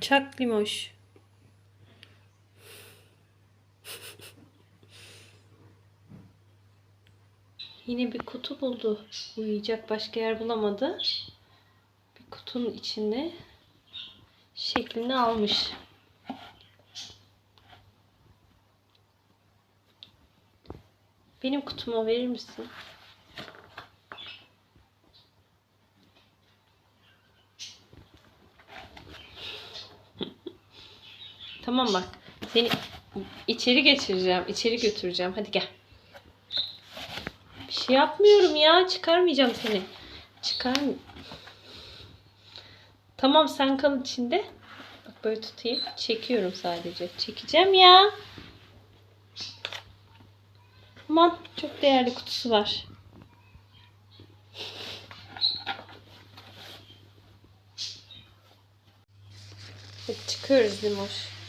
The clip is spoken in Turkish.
Çak limoş. Yine bir kutu buldu. Uyuyacak başka yer bulamadı. Bir kutunun içinde şeklini almış. Benim kutuma verir misin? Tamam bak. Seni içeri geçireceğim. içeri götüreceğim. Hadi gel. Bir şey yapmıyorum ya. Çıkarmayacağım seni. Çıkar Tamam sen kal içinde. Bak böyle tutayım. Çekiyorum sadece. Çekeceğim ya. Aman çok değerli kutusu var. Hadi çıkıyoruz Limoş.